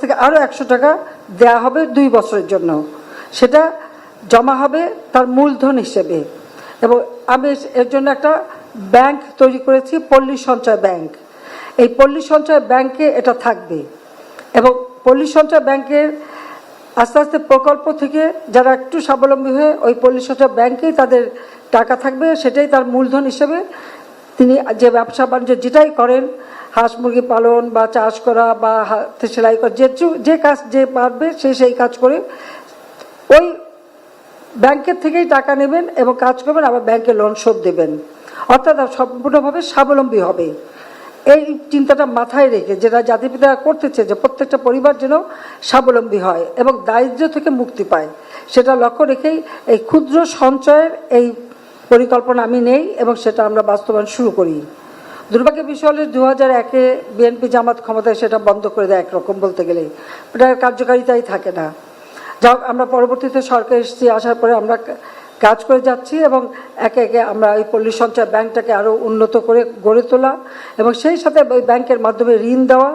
থেকে আরও একশো টাকা দেয়া হবে দুই বছরের জন্য। সেটা জমা হবে তার মূলধন হিসেবে। এবং আমি এর জন্য একটা ব্যাংক তৈরি করেছি, পল্লী সঞ্চয় ব্যাংক। এই পল্লী সঞ্চয় ব্যাংকে এটা থাকবে। এবং পল্লী সঞ্চয় ব্যাংকের আস্তে আস্তে প্রকল্প থেকে যারা একটু স্বাবলম্বী হয়ে ওই পল্লী সঞ্চয় ব্যাংকেই তাদের টাকা থাকবে, সেটাই তার মূলধন হিসেবে তিনি যে ব্যবসা বাণিজ্য যেটাই করেন, হাঁস মুরগি পালন বা চাষ করা বা হাতে সেলাই করা, যে যে কাজ যে পারবে সে সেই কাজ করে ওই ব্যাংকের থেকেই টাকা নেবেন এবং কাজ করবেন, আবার ব্যাংকে লোন শোধ দেবেন। অর্থাৎ সম্পূর্ণভাবে স্বাবলম্বী হবে। এই চিন্তাটা মাথায় রেখে যেটা জাতিপিতা করতেছে যে প্রত্যেকটা পরিবার যেন স্বাবলম্বী হয় এবং দারিদ্র থেকে মুক্তি পায়, সেটা লক্ষ্য রেখেই এই ক্ষুদ্র সঞ্চয়ের এই পরিকল্পনা আমি নেই এবং সেটা আমরা বাস্তবায়ন শুরু করি। দুর্ভাগ্যের বিষয় হলে দু হাজার একে বিএনপি জামাত ক্ষমতায় সেটা বন্ধ করে দেয় একরকম বলতে গেলে। এটার কার্যকারিতাই থাকে না। যা আমরা পরবর্তীতে সরকার এসেছি, আসার পরে আমরা কাজ করে যাচ্ছি এবং একে একে আমরা এই পল্লী সঞ্চয় ব্যাংকটাকে আরও উন্নত করে গড়ে তোলা এবং সেই সাথে ওই ব্যাংকের মাধ্যমে ঋণ দেওয়া।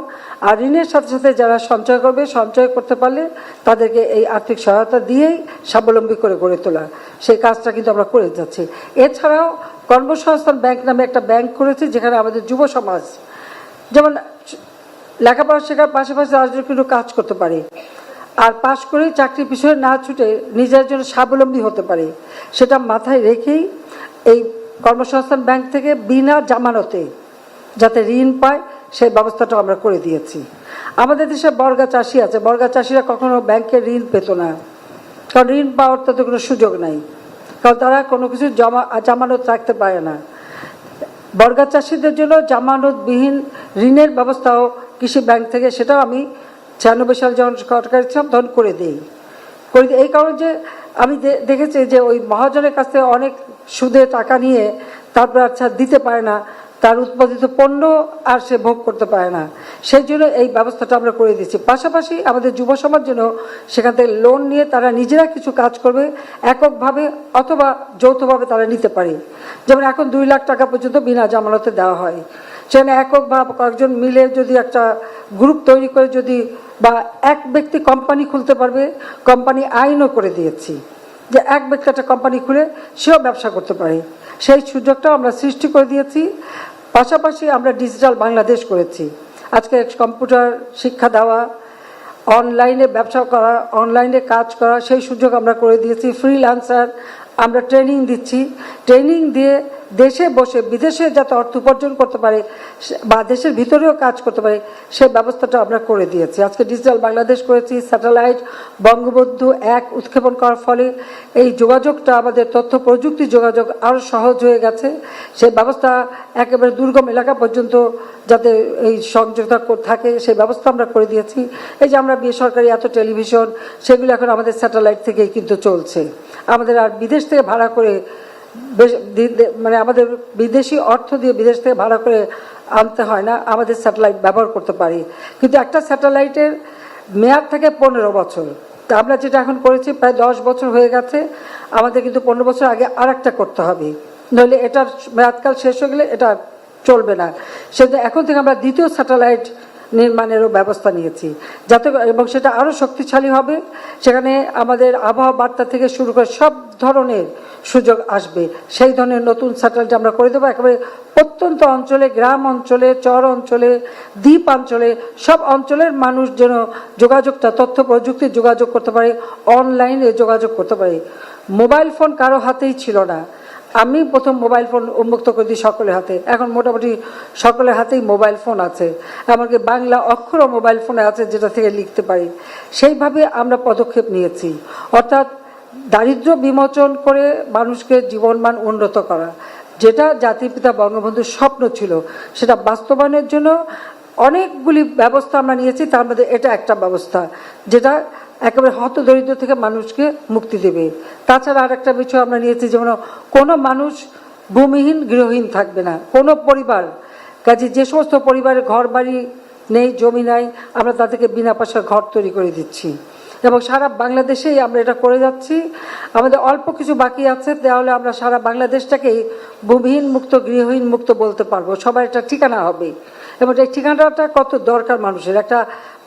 আর ঋণের সাথে সাথে যারা সঞ্চয় করবে, সঞ্চয় করতে পারলে তাদেরকে এই আর্থিক সহায়তা দিয়েই স্বাবলম্বী করে গড়ে তোলা। সেই কাজটা কিন্তু আমরা করে যাচ্ছি। এছাড়াও কর্মসংস্থান ব্যাংক নামে একটা ব্যাংক করেছি, যেখানে আমাদের যুব সমাজ, যেমন লেখাপড়া শেখার পাশাপাশি তারা কিন্তু কাজ করতে পারে। আর পাশ করেই চাকরির পিছনে না ছুটে নিজের জন্য স্বাবলম্বী হতে পারে। সেটা মাথায় রেখেই এই কর্মসংস্থান ব্যাংক থেকে বিনা জামানতে যাতে ঋণ পায়, সেই ব্যবস্থাটা আমরা করে দিয়েছি। আমাদের দেশে বর্গা চাষি আছে। বর্গা চাষিরা কখনো ব্যাংকের ঋণ পেত না। কারণ ঋণ পাওয়ার তাদের কোনো সুযোগ নাই। কারণ তারা কোনো কিছু জমা, জামানত রাখতে পারে না। বর্গা চাষিদের জন্য জামানতবিহীন ঋণের ব্যবস্থাও কৃষি ব্যাংক থেকে, সেটাও আমি ছিয়ানব্বই সাল যখন সরকার ছিলাম তখন করে দিই, করে এই কারণে যে আমি দেখেছি যে ওই মহাজনের কাছ থেকে অনেক সুদে টাকা নিয়ে তারপর আচ্ছা দিতে পারে না, তার উৎপাদিত পণ্য আর সে ভোগ করতে পারে না। সেই জন্য এই ব্যবস্থাটা আমরা করে দিচ্ছি। পাশাপাশি আমাদের যুব সমাজ যেন সেখান থেকে লোন নিয়ে তারা নিজেরা কিছু কাজ করবে, এককভাবে অথবা যৌথভাবে তারা নিতে পারে। যেমন এখন দুই লাখ টাকা পর্যন্ত বিনা জামানতে দেওয়া হয়। সেখানে একক বা কয়েকজন মিলে যদি একটা গ্রুপ তৈরি করে যদি বা এক ব্যক্তি কোম্পানি খুলতে পারবে কোম্পানি আইনও করে দিয়েছি যে এক ব্যক্তি একটা কোম্পানি খুলে সেও ব্যবসা করতে পারে। সেই সুযোগটাও আমরা সৃষ্টি করে দিয়েছি। পাশাপাশি আমরা ডিজিটাল বাংলাদেশ করেছি। আজকে কম্পিউটার শিক্ষা দেওয়া, অনলাইনে ব্যবসা করা, অনলাইনে কাজ করা, সেই সুযোগ আমরা করে দিয়েছি। ফ্রিল্যান্সার আমরা ট্রেনিং দিচ্ছি। ট্রেনিং দিয়ে দেশে বসে, বিদেশে যাতে অর্থ উপার্জন করতে পারে বা দেশের ভিতরেও কাজ করতে পারে সেই ব্যবস্থাটা আমরা করে দিয়েছি। আজকে ডিজিটাল বাংলাদেশ করেছি, স্যাটেলাইট বঙ্গবন্ধু এক উৎক্ষেপণ করার ফলে এই যোগাযোগটা, আমাদের তথ্য প্রযুক্তি যোগাযোগ আরও সহজ হয়ে গেছে। সেই ব্যবস্থা একেবারে দুর্গম এলাকা পর্যন্ত যাতে এই সংযোগটা থাকে সেই ব্যবস্থা আমরা করে দিয়েছি। এই যে আমরা বেসরকারি এত টেলিভিশন, সেগুলো এখন আমাদের স্যাটেলাইট থেকেই কিন্তু চলছে। আমাদের আর বিদেশ থেকে ভাড়া করে মানে আমাদের বিদেশি অর্থ দিয়ে বিদেশ থেকে ভাড়া করে আনতে হয় না, আমাদের স্যাটেলাইট ব্যবহার করতে পারি। কিন্তু একটা স্যাটেলাইটের মেয়াদ থাকে পনেরো বছর। তা আমরা যেটা এখন করেছি, প্রায় দশ বছর হয়ে গেছে, আমাদের কিন্তু পনেরো বছর আগে আর একটা করতে হবে। নইলে এটার মেয়াদকাল শেষ হয়ে গেলে এটা চলবে না। সেটা এখন থেকে আমরা দ্বিতীয় স্যাটেলাইট নির্মাণেরও ব্যবস্থা নিয়েছি। যাতে এবং সেটা আরও শক্তিশালী হবে। সেখানে আমাদের আবহাওয়া বার্তা থেকে শুরু করে সব ধরনের সুযোগ আসবে। সেই ধরনের নতুন স্যাটেলাইট আমরা করে দেবো। একেবারে প্রত্যন্ত অঞ্চলে, গ্রাম অঞ্চলে, চর অঞ্চলে, দ্বীপ অঞ্চলে, সব অঞ্চলের মানুষ যেন যোগাযোগটা, তথ্য প্রযুক্তির যোগাযোগ করতে পারে অনলাইনে যোগাযোগ করতে পারে। মোবাইল ফোন কারও হাতেই ছিল না। আমি প্রথম মোবাইল ফোন উন্মুক্ত করে দিই সকলের হাতে। এখন মোটামুটি সকলের হাতেই মোবাইল ফোন আছে। এমনকি বাংলা অক্ষরও মোবাইল ফোনে আছে যেটা থেকে লিখতে পারি। সেইভাবে আমরা পদক্ষেপ নিয়েছি। অর্থাৎ দারিদ্র্য বিমোচন করে মানুষকে জীবনমান উন্নত করা, যেটা জাতির পিতা বঙ্গবন্ধুর স্বপ্ন ছিল, সেটা বাস্তবায়নের জন্য অনেকগুলি ব্যবস্থা আমরা নিয়েছি। তার মধ্যে এটা একটা ব্যবস্থা, যেটা একেবারে হত দরিদ্র থেকে মানুষকে মুক্তি দেবে। তাছাড়া আর একটা বিষয় আমরা নিয়েছি, যেমন কোনো মানুষ ভূমিহীন, গৃহহীন থাকবে না। কোনো পরিবার, কাজে যে সমস্ত পরিবারের ঘর বাড়ি নেই, জমি নাই, আমরা তাদেরকে বিনা পয়সার ঘর তৈরি করে দিচ্ছি। এবং সারা বাংলাদেশেই আমরা এটা করে যাচ্ছি। আমাদের অল্প কিছু বাকি আছে, তাহলে আমরা সারা বাংলাদেশটাকেই ভূমিহীন মুক্ত, গৃহহীন মুক্ত বলতে পারব। সবার একটা ঠিকানা হবে। এবং এই ঠিকানাটা কত দরকার মানুষের? একটা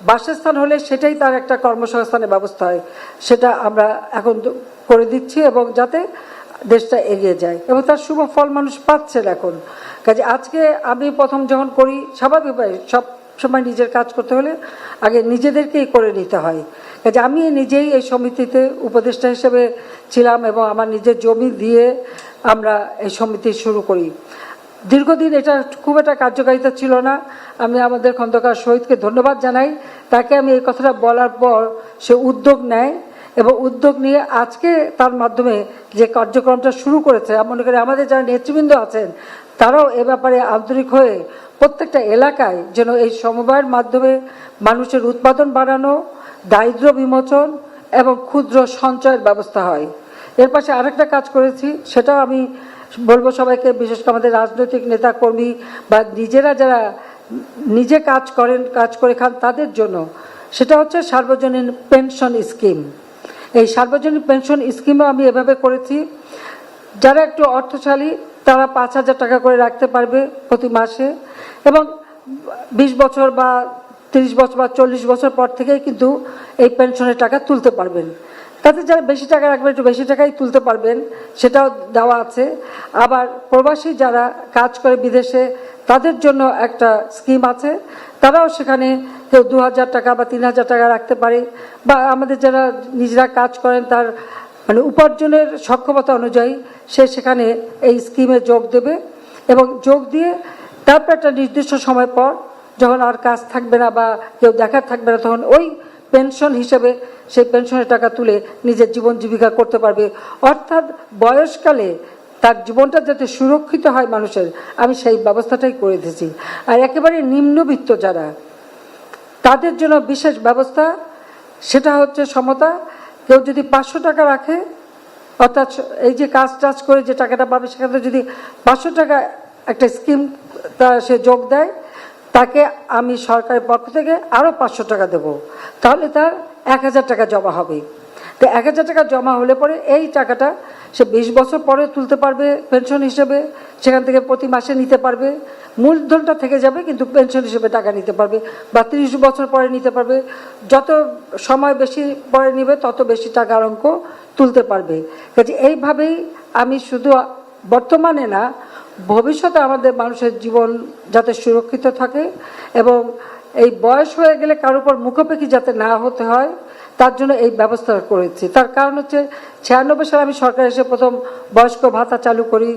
বাসস্থান হলে সেটাই তার একটা কর্মসংস্থানের ব্যবস্থা হয়। সেটা আমরা এখন করে দিচ্ছি এবং যাতে দেশটা এগিয়ে যায়। এবং তার শুভ ফল মানুষ পাচ্ছেন এখন। কাজে আজকে আমি প্রথম যখন করি স্বাভাবিকভাবে সব সময় নিজের কাজ করতে হলে আগে নিজেদেরকেই করে নিতে হয়। কাজে আমি নিজেই এই সমিতিতে উপদেষ্টা হিসেবে ছিলাম এবং আমার নিজের জমি দিয়ে আমরা এই সমিতি শুরু করি। দীর্ঘদিন এটা খুব একটা কার্যকারিতা ছিল না। আমি আমাদের খন্দকার শহীদকে ধন্যবাদ জানাই। তাকে আমি এই কথাটা বলার পর সে উদ্যোগ নেয় এবং উদ্যোগ নিয়ে আজকে তার মাধ্যমে যে কার্যক্রমটা শুরু করেছে মনে করি আমাদের যারা নেতৃবৃন্দ আছেন, তারাও এ ব্যাপারে আন্তরিক হয়ে প্রত্যেকটা এলাকায় যেন এই সমবায়ের মাধ্যমে মানুষের উৎপাদন বাড়ানো, দারিদ্র বিমোচন এবং ক্ষুদ্র সঞ্চয়ের ব্যবস্থা হয়। এর পাশে আরেকটা কাজ করেছি, সেটাও আমি বলব সবাইকে, বিশেষ করে আমাদের রাজনৈতিক নেতা কর্মী বা নিজেরা যারা নিজে কাজ করেন, কাজ করে খান তাদের জন্য, সেটা হচ্ছে সার্বজনীন পেনশন স্কিম। এই সার্বজনীন পেনশন স্কিমও আমি এভাবে করেছি। যারা একটু অর্থশালী, তারা পাঁচ হাজার টাকা করে রাখতে পারবে প্রতি মাসে এবং বিশ বছর বা তিরিশ বছর বা চল্লিশ বছর পর থেকেই কিন্তু এই পেনশনের টাকা তুলতে পারবেন। তাতে যারা বেশি টাকা রাখবেন, একটু বেশি টাকাই তুলতে পারবেন, সেটাও দেওয়া আছে। আবার প্রবাসী যারা কাজ করে বিদেশে, তাদের জন্য একটা স্কিম আছে। তারাও সেখানে কেউ দু হাজার টাকা বা তিন হাজার টাকা রাখতে পারে বা আমাদের যারা নিজেরা কাজ করেন, তার মানে উপার্জনের সক্ষমতা অনুযায়ী সে সেখানে এই স্কিমে যোগ দেবে এবং যোগ দিয়ে তারপর একটা নির্দিষ্ট সময় পর যখন আর কাজ থাকবে না বা কেউ দেখার থাকবে না, তখন ওই পেনশন হিসেবে সেই পেনশনের টাকা তুলে নিজের জীবন জীবিকা করতে পারবে। অর্থাৎ বয়সকালে তার জীবনটা যাতে সুরক্ষিত হয় মানুষের, আমি সেই ব্যবস্থাটাই করে দিয়েছি। আর একেবারে নিম্নবিত্ত যারা, তাদের জন্য বিশেষ ব্যবস্থা, সেটা হচ্ছে সমতা। কেউ যদি পাঁচশো টাকা রাখে, অর্থাৎ এই যে কাজ টাজ করে যে টাকাটা পাবে, সেখানে যদি পাঁচশো টাকা একটা স্কিম তা সে যোগ দেয় তাকে আমি সরকারের পক্ষ থেকে আরও পাঁচশো টাকা দেব। তাহলে তার এক হাজার টাকা জমা হবে। তো এক হাজার টাকা জমা হলে পরে এই টাকাটা সে বিশ বছর পরে তুলতে পারবে পেনশন হিসেবে, সেখান থেকে প্রতি মাসে নিতে পারবে। মূলধনটা থেকে যাবে কিন্তু পেনশন হিসেবে টাকা নিতে পারবে বা তিরিশ বছর পরে নিতে পারবে। যত সময় বেশি পরে নিবে, তত বেশি টাকার অঙ্ক তুলতে পারবে। কাজে এইভাবেই আমি শুধু বর্তমানে না ভবিষ্যতে আমাদের মানুষের জীবন যাতে সুরক্ষিত থাকে এবং এই বয়স হয়ে গেলে কারোর উপর মুখোপেক্ষি যাতে না হতে হয়, তার জন্য এই ব্যবস্থা করেছি। তার কারণ হচ্ছে ছিয়ানব্বই সালে আমি সরকার এসে প্রথম বয়স্ক ভাতা চালু করি,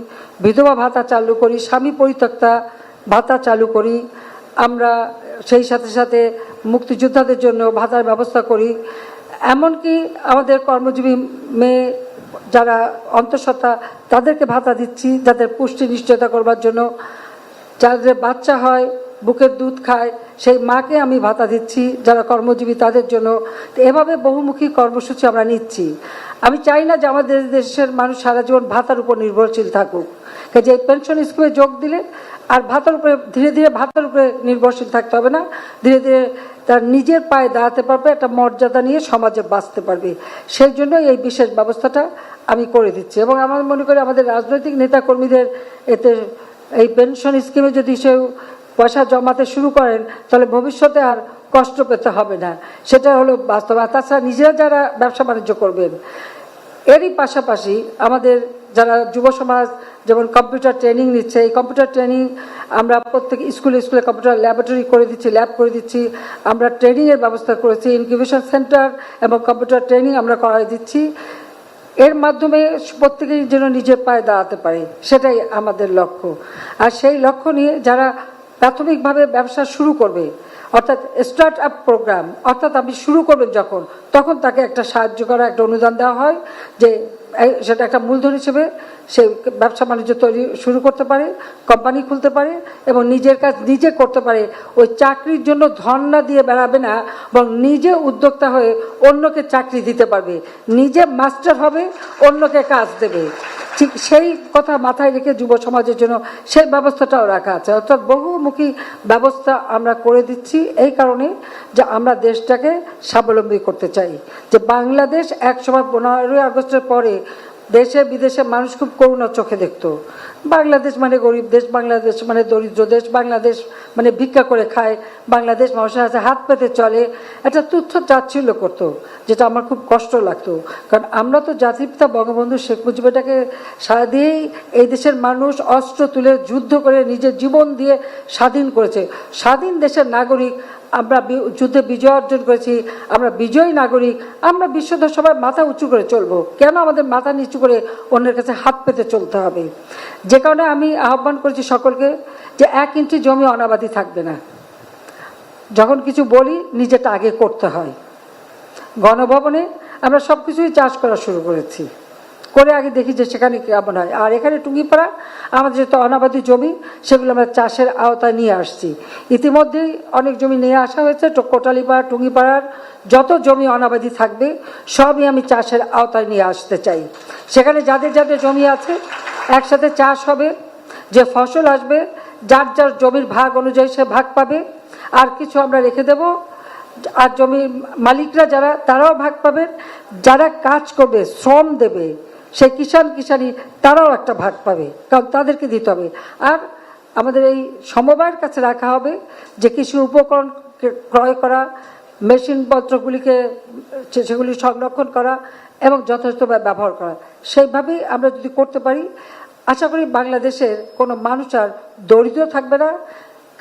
বিধবা ভাতা চালু করি, স্বামী পরিত্যক্তা ভাতা চালু করি। আমরা সেই সাথে সাথে মুক্তিযোদ্ধাদের জন্য ভাতার ব্যবস্থা করি। এমনকি আমাদের কর্মজীবী মেয়ে যারা অন্তঃসত্ত্বা তাদেরকে ভাতা দিচ্ছি, যাদের পুষ্টি নিশ্চয়তা করবার জন্য। যাদের বাচ্চা হয়, বুকের দুধ খায়, সেই মাকে আমি ভাতা দিচ্ছি, যারা কর্মজীবী তাদের জন্য। এভাবে বহুমুখী কর্মসূচি আমরা নিচ্ছি। আমি চাই না যে আমাদের দেশের মানুষ সারা জীবন ভাতার উপর নির্ভরশীল থাকুক। এই পেনশন স্কিমে যোগ দিলে আর ভাতার উপরে, ধীরে ধীরে ভাতার উপরে নির্ভরশীল থাকতে হবে না। ধীরে ধীরে তার নিজের পায়ে দাঁড়াতে পারবে, একটা মর্যাদা নিয়ে সমাজে বাঁচতে পারবে। সেই জন্য এই বিশেষ ব্যবস্থাটা আমি করে দিচ্ছি। এবং আমার মনে করি আমাদের রাজনৈতিক নেতাকর্মীদের এতে এই পেনশন স্কিমে যদি সে পয়সা জমাতে শুরু করেন, তাহলে ভবিষ্যতে আর কষ্ট পেতে হবে না। সেটা হলো বাস্তব। তাছাড়া নিজেরা যারা ব্যবসা বাণিজ্য করবেন এরই পাশাপাশি আমাদের যারা যুব সমাজ যেমন কম্পিউটার ট্রেনিং নিচ্ছে, এই কম্পিউটার ট্রেনিং আমরা প্রত্যেক স্কুলে স্কুলে কম্পিউটার ল্যাবরেটরি করে দিচ্ছি ল্যাব করে দিচ্ছি। আমরা ট্রেনিংয়ের ব্যবস্থা করেছি ইনকিউবেশন সেন্টার এবং কম্পিউটার ট্রেনিং আমরা করাই দিচ্ছি। এর মাধ্যমে প্রত্যেকেই যেন নিজের পায়ে দাঁড়াতে পারে, সেটাই আমাদের লক্ষ্য। আর সেই লক্ষ্য নিয়ে যারা প্রাথমিকভাবে ব্যবসা শুরু করবে অর্থাৎ স্টার্ট আপ প্রোগ্রাম অর্থাৎ আপনি শুরু করবেন যখন, তখন তাকে একটা সাহায্য করা একটা অনুদান দেওয়া হয় যে সেটা একটা মূলধন হিসেবে সে ব্যবসা বাণিজ্য তৈরি শুরু করতে পারে কোম্পানি খুলতে পারে এবং নিজের কাজ নিজে করতে পারে। ওই চাকরির জন্য ধন না দিয়ে বেড়াবে না এবং নিজে উদ্যোক্তা হয়ে অন্যকে চাকরি দিতে পারবে। নিজে মাস্টার হবে, অন্যকে কাজ দেবে। ঠিক সেই কথা মাথায় রেখে যুব সমাজের জন্য সেই ব্যবস্থাটাও রাখা আছে। অর্থাৎ বহুমুখী ব্যবস্থা আমরা করে দিচ্ছি এই কারণে যে আমরা দেশটাকে স্বাবলম্বী করতে চাই। যে বাংলাদেশ একসময় পনেরোই আগস্টের পরে দেশে, বিদেশে মানুষ খুব করুণা চোখে দেখতো। বাংলাদেশ মানে গরিব দেশ, বাংলাদেশ মানে দরিদ্র দেশ, বাংলাদেশ মানে ভিক্ষা করে খায়, বাংলাদেশ মানুষের কাছে হাত পেতে চলে। একটা তুচ্ছ চাচ্ছিল্য করতো, যেটা আমার খুব কষ্ট লাগতো। কারণ আমরা তো জাতির পিতা বঙ্গবন্ধু শেখ মুজিবটাকে সারা দিয়েই এই দেশের মানুষ অস্ত্র তুলে যুদ্ধ করে নিজের জীবন দিয়ে স্বাধীন করেছে। স্বাধীন দেশের নাগরিক আমরা যুদ্ধে বিজয় অর্জন করেছি, আমরা বিজয়ী নাগরিক, আমরা বিশ্বদের সবাই মাথা উঁচু করে চলবো। কেন আমাদের মাথা নিচু করে অন্যের কাছে হাত পেতে চলতে হবে? যে কারণে আমি আহ্বান করেছি সকলকে যে এক ইঞ্চি জমি অনাবাদি থাকবে না। যখন কিছু বলি, নিজেটা আগে করতে হয়। গণভবনে আমরা সব কিছুই চাষ করা শুরু করেছি। করে আগে দেখি যে সেখানে কেমন হয়। আর এখানে টুঙ্গিপাড়া, আমাদের যেহেতু অনাবাদি জমি, সেগুলো আমরা চাষের আওতায় নিয়ে আসছি। ইতিমধ্যেই অনেক জমি নিয়ে আসা হয়েছে কোটালীপাড়া, টুঙ্গিপাড়ার যত জমি অনাবাদি থাকবে, সবই আমি চাষের আওতায় নিয়ে আসতে চাই। সেখানে যাদের যাদের জমি আছে, একসাথে চাষ হবে, যে ফসল আসবে, যার যার জমির ভাগ অনুযায়ী সে ভাগ পাবে। আর কিছু আমরা রেখে দেবো। আর জমির মালিকরা যারা, তারাও ভাগ পাবেন। যারা কাজ করবে, শ্রম দেবে সেই কিষাণ কিষানি তারাও একটা ভাগ পাবে, কারণ তাদেরকে দিতে হবে। আর আমাদের এই সমবায়ের কাছে রাখা হবে যে কৃষি উপকরণ ক্রয় করা মেশিনপত্রগুলিকে সেগুলি সংরক্ষণ করা এবং যথেষ্টভাবে ব্যবহার করা। সেইভাবেই আমরা যদি করতে পারি, আশা করি বাংলাদেশের কোনো মানুষ আর দরিদ্র থাকবে না।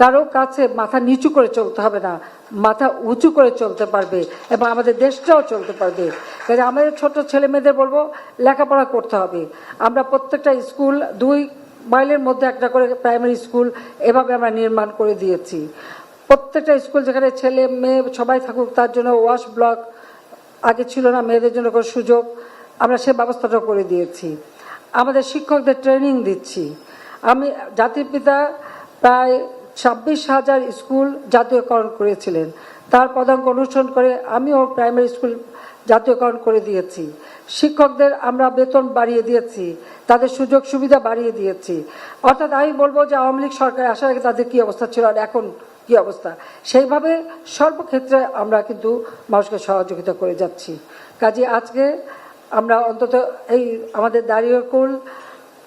কারও কাছে মাথা নিচু করে চলতে হবে না, মাথা উঁচু করে চলতে পারবে এবং আমাদের দেশটাও চলতে পারবে। কাজে আমাদের ছোট ছেলে মেয়েদের বলব, লেখাপড়া করতে হবে। আমরা প্রত্যেকটা স্কুল দুই মাইলের মধ্যে একটা করে প্রাইমারি স্কুল এভাবে আমরা নির্মাণ করে দিয়েছি। প্রত্যেকটা স্কুল যেখানে ছেলে মেয়ে সবাই থাকুক, তার জন্য ওয়াশ ব্লক আগে ছিল না, মেয়েদের জন্য কোনো সুযোগ আমরা সে ব্যবস্থাটা করে দিয়েছি। আমাদের শিক্ষকদের ট্রেনিং দিচ্ছি। আমি জাতির পিতা প্রায় ছাব্বিশ হাজার স্কুল জাতীয়করণ করেছিলেন। তার পদাঙ্ক অনুসরণ করে আমিও প্রাইমারি স্কুল জাতীয়করণ করে দিয়েছি। শিক্ষকদের আমরা বেতন বাড়িয়ে দিয়েছি, তাদের সুযোগ সুবিধা বাড়িয়ে দিয়েছি। অর্থাৎ আমি বলব যে আওয়ামী লীগ সরকার আসার আগে তাদের কী অবস্থা ছিল আর এখন কি অবস্থা। সেইভাবে সর্বক্ষেত্রে আমরা কিন্তু মানুষকে সহযোগিতা করে যাচ্ছি। কাজে আজকে আমরা অন্তত এই আমাদের দাঁড়িয়ে কুল,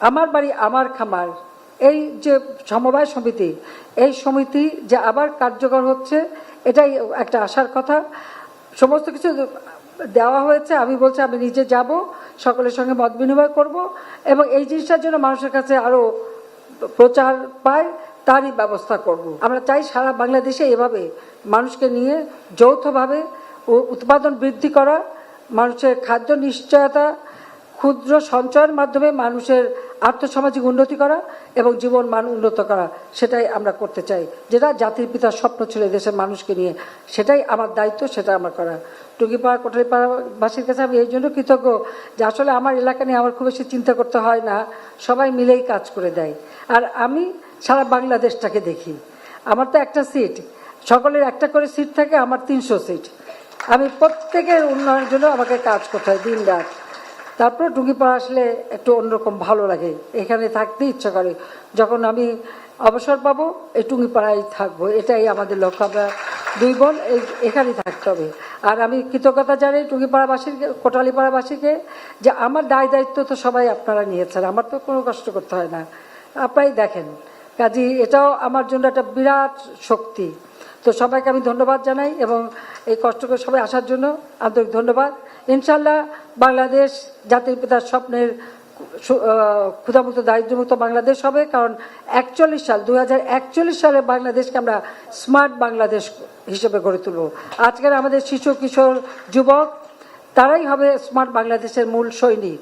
আমার বাড়ি, আমার খামার এই যে সমবায় সমিতি, এই সমিতি যে আবার কার্যকর হচ্ছে, এটাই একটা আশার কথা। সমস্ত কিছু দেওয়া হয়েছে, আমি বলছি আমি নিজে যাব, সকলের সঙ্গে মত বিনিময় করব এবং এই জিনিসটার জন্য মানুষের কাছে আরও প্রচার পায়, তারই ব্যবস্থা করব। আমরা চাই সারা বাংলাদেশে এভাবে মানুষকে নিয়ে যৌথভাবে উৎপাদন বৃদ্ধি করা, মানুষের খাদ্য নিশ্চয়তা, ক্ষুদ্র সঞ্চয়ের মাধ্যমে মানুষের আর্থসামাজিক উন্নতি করা এবং জীবন মান উন্নত করা, সেটাই আমরা করতে চাই। যেটা জাতির পিতার স্বপ্ন ছিল দেশের মানুষকে নিয়ে, সেটাই আমার দায়িত্ব, সেটা আমার করা। টুকিপাড়া কোটালীপাড়াবাসীর কাছে আমি এই জন্য কৃতজ্ঞ যে আসলে আমার এলাকা নিয়ে আমার খুব বেশি চিন্তা করতে হয় না। সবাই মিলেই কাজ করে দেয়। আর আমি সারা বাংলাদেশটাকে দেখি। আমার তো একটা সিট। সকলের একটা করে সিট থাকে, আমার তিনশো সিট। আমি প্রত্যেকের উন্নয়নের জন্য আমাকে কাজ করতে হয় দিন রাত তারপরে টুঙ্গিপাড়া আসলে একটু অন্যরকম ভালো লাগে। এখানে থাকতে ইচ্ছা করে। যখন আমি অবসর পাবো, এই টুঙ্গিপাড়ায় থাকব। এটাই আমাদের লক্ষ্য। আমরা দুই বোন, এই এখানেই থাকতে হবে। আর আমি কৃতজ্ঞতা জানাই টুঙ্গিপাড়াবাসীকে, কোটালীপাড়াবাসীকে যে আমার দায় দায়িত্ব তো সবাই আপনারা নিয়েছেন। আমার তো কোনো কষ্ট করতে হয় না। আপনারাই দেখেন। কাজী এটাও আমার জন্য একটা বিরাট শক্তি। তো সবাইকে আমি ধন্যবাদ জানাই এবং এই কষ্ট করে সবাই আসার জন্য আন্তরিক ধন্যবাদ। ইনশাল্লাহ বাংলাদেশ জাতির পিতার স্বপ্নের ক্ষুধামুক্ত দারিদ্রমুক্ত বাংলাদেশ হবে, কারণ একচল্লিশ সাল দু হাজার একচল্লিশ সালে বাংলাদেশকে আমরা স্মার্ট বাংলাদেশ হিসেবে গড়ে তুলব। আজকের আমাদের শিশু, কিশোর, যুবক, তারাই হবে স্মার্ট বাংলাদেশের মূল সৈনিক।